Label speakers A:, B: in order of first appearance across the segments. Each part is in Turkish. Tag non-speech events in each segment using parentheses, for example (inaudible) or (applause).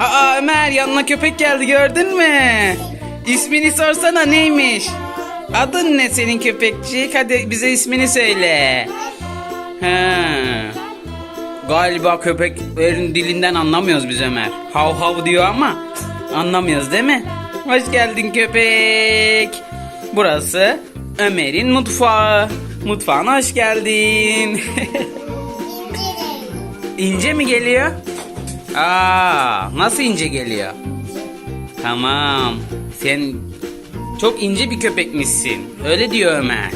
A: Aa Ömer yanına köpek geldi gördün mü? İsmini sorsana neymiş? Adın ne senin köpekçik? Hadi bize ismini söyle. He. Galiba köpeklerin dilinden anlamıyoruz biz Ömer. Hav hav diyor ama anlamıyoruz değil mi? Hoş geldin köpek. Burası Ömer'in mutfağı. Mutfağına hoş geldin. (laughs) İnce mi geliyor? Aa, nasıl ince geliyor? Tamam. Sen çok ince bir köpekmişsin. Öyle diyor Ömer.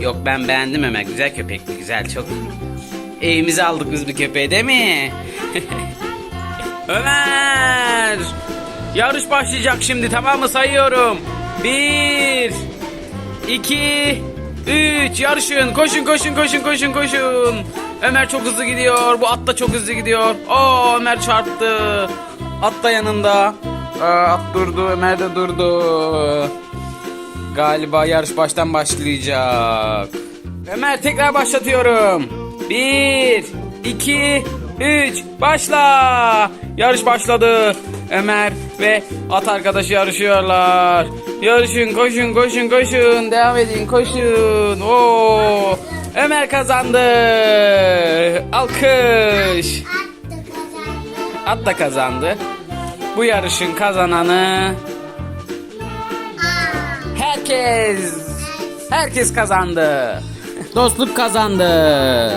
A: Yok ben beğendim Ömer. Güzel köpekti. Güzel çok. Evimize aldık biz bir köpeği değil mi? (laughs) Ömer! Yarış başlayacak şimdi tamam mı sayıyorum. Bir, iki, üç yarışın. Koşun koşun koşun koşun koşun. Ömer çok hızlı gidiyor. Bu at da çok hızlı gidiyor. Oo Ömer çarptı. At da yanında. Aa, at durdu. Ömer de durdu. Galiba yarış baştan başlayacak. Ömer tekrar başlatıyorum. Bir, iki, üç, başla. Yarış başladı. Ömer ve at arkadaşı yarışıyorlar. Yarışın, koşun, koşun, koşun. Devam edin, koşun. Oo, Ömer kazandı. Alkış. At da kazandı. Bu yarışın kazananı herkes herkes kazandı. Dostluk kazandı.